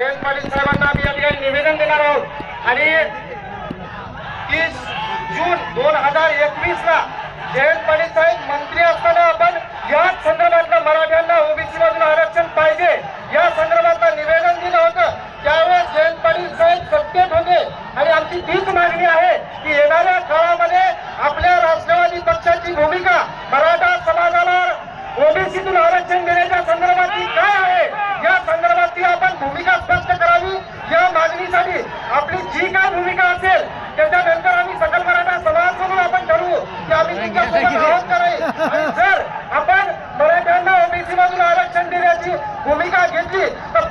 जयंत साहेबांना निवेदन देणार आहोत. आणि तीस जून दोन हजार एकवीस ला साहेब मंत्री असताना आपण याच संदर्भातलं मराठ्यांना ओबीसी मधून आरक्षण पाहिजे. या संदर्भातलं निवेदन दिलं होतं. त्यावेळेस जयंत साहेब सत्तेत होते आणि आमची तीच मागणी आहे की येणाऱ्या काळात त्याच्यानंतर आम्ही सकल मराठा समाज म्हणून आपण ठरवू की आम्ही आहोत करायचं जर आपण मराठ्यांना ओबीसी मधून आरक्षण देण्याची भूमिका घेतली तर